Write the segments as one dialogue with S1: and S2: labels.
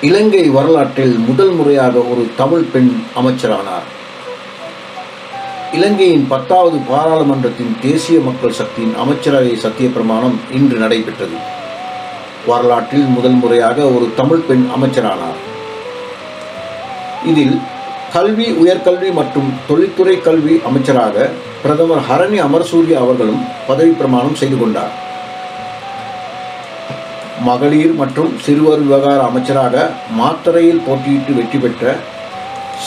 S1: இலங்கை வரலாற்றில் முதல் முறையாக ஒரு தமிழ் பெண் அமைச்சரானார். இலங்கையின் பத்தாவது பாராளுமன்றத்தின் தேசிய மக்கள் சக்தியின் அமைச்சரவை சத்திய பிரமாணம் இன்று நடைபெற்றது. வரலாற்றில் முதல் முறையாக ஒரு தமிழ் பெண் அமைச்சரானார். இதில் கல்வி உயர்கல்வி மற்றும் தொழில்துறை கல்வி அமைச்சராக பிரதமர் ஹரணி அமர்சூரிய அவர்களும் பதவி பிரமாணம் செய்து கொண்டார். மகளிர் மற்றும் சிறுவர் விவகார அமைச்சராக மாத்தரையில் போட்டியிட்டு வெற்றி பெற்ற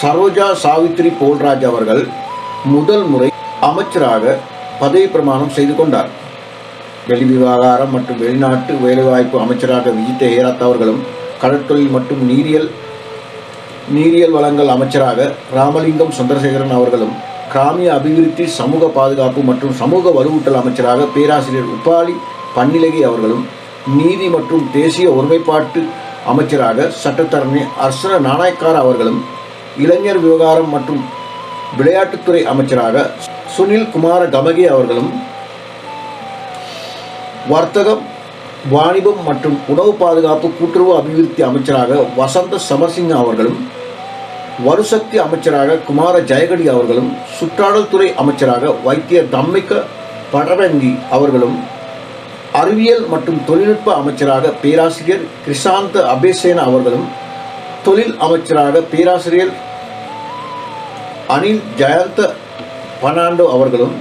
S1: சரோஜா சாவித்ரி போல்ராஜ் அவர்கள் முதல் முறை அமைச்சராக பதவி பிரமாணம் செய்து கொண்டார். வெளி விவகாரம் மற்றும் வெளிநாட்டு வேலைவாய்ப்பு அமைச்சராக விஜித்த ஹேராத் அவர்களும் கடற்தொழில் மற்றும் நீரியல் நீரியல் வளங்கள் அமைச்சராக ராமலிங்கம் சந்திரசேகரன் அவர்களும் கிராமிய அபிவிருத்தி சமூக பாதுகாப்பு மற்றும் சமூக வலுவூட்டல் அமைச்சராக பேராசிரியர் உப்பாலி பன்னிலகி அவர்களும் நீதி மற்றும் தேசிய ஒருமைப்பாட்டு அமைச்சராக சட்டத்தரணி அர்சன நாணயக்கார் அவர்களும் இளைஞர் விவகாரம் மற்றும் விளையாட்டுத்துறை அமைச்சராக சுனில் குமார கமகி அவர்களும் வர்த்தகம் வாணிபம் மற்றும் உணவு பாதுகாப்பு கூட்டுறவு அபிவிருத்தி அமைச்சராக வசந்த சமர்சிங் அவர்களும் வருசக்தி அமைச்சராக குமார ஜெயகடி அவர்களும் சுற்றாடல் துறை அமைச்சராக வைத்திய தம்மிக்க படரங்கி அவர்களும் அறிவியல் மற்றும் தொழில்நுட்ப அமைச்சராக பேராசிரியர் கிருஷாந்த அபேசேன அவர்களும் தொழில் அமைச்சராக பேராசிரியர் அனில் ஜயந்த பனாண்டோ அவர்களும்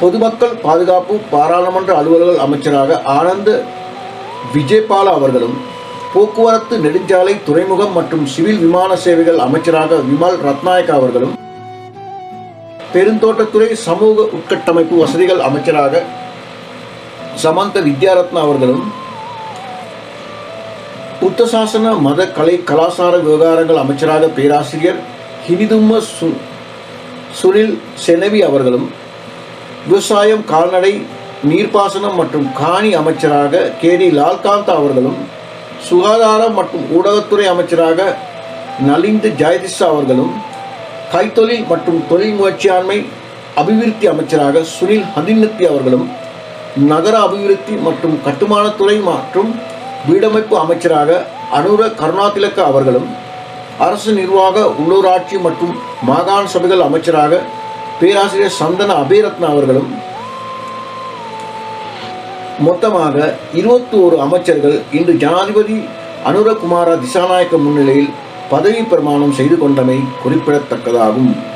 S1: பொதுமக்கள் பாதுகாப்பு பாராளுமன்ற அலுவலர்கள் அமைச்சராக ஆனந்த் விஜயபால அவர்களும் போக்குவரத்து நெடுஞ்சாலை துறைமுகம் மற்றும் சிவில் விமான சேவைகள் அமைச்சராக விமல் ரத்நாயக்கா அவர்களும் பெருந்தோட்டத்துறை சமூக உட்கட்டமைப்பு வசதிகள் அமைச்சராக சமந்த வித்யாரத்னா அவர்களும் புத்தசாசன மத கலை கலாசார விவகாரங்கள் அமைச்சராக பேராசிரியர் ஹினிதும்ம சு சுனில் செனவி அவர்களும் விவசாயம் கால்நடை நீர்ப்பாசனம் மற்றும் காணி அமைச்சராக கே. டி. லால்காந்தா அவர்களும் சுகாதாரம் மற்றும் ஊடகத்துறை அமைச்சராக நலிந்து ஜெயதிஷா அவர்களும் கைத்தொழில் மற்றும் தொழில் முயற்சியாண்மை அபிவிருத்தி அமைச்சராக சுனில் ஹதிநத்தி அவர்களும் நகர அபிவிருத்தி மற்றும் கட்டுமானத்துறை மற்றும் வீடமைப்பு அமைச்சராக அனுர கருணாதிலக்க அவர்களும் அரசு நிர்வாக உள்ளூராட்சி மற்றும் மாகாண சபைகள் அமைச்சராக பேராசிரியர் சந்தன அபிரத்ன அவர்களும் மொத்தமாக இருபத்தி ஒரு அமைச்சர்கள் இன்று ஜனாதிபதி அனுரகுமார திசாநாயக்க முன்னிலையில் பதவி பிரமாணம் செய்து கொண்டமை குறிப்பிடத்தக்கதாகும்.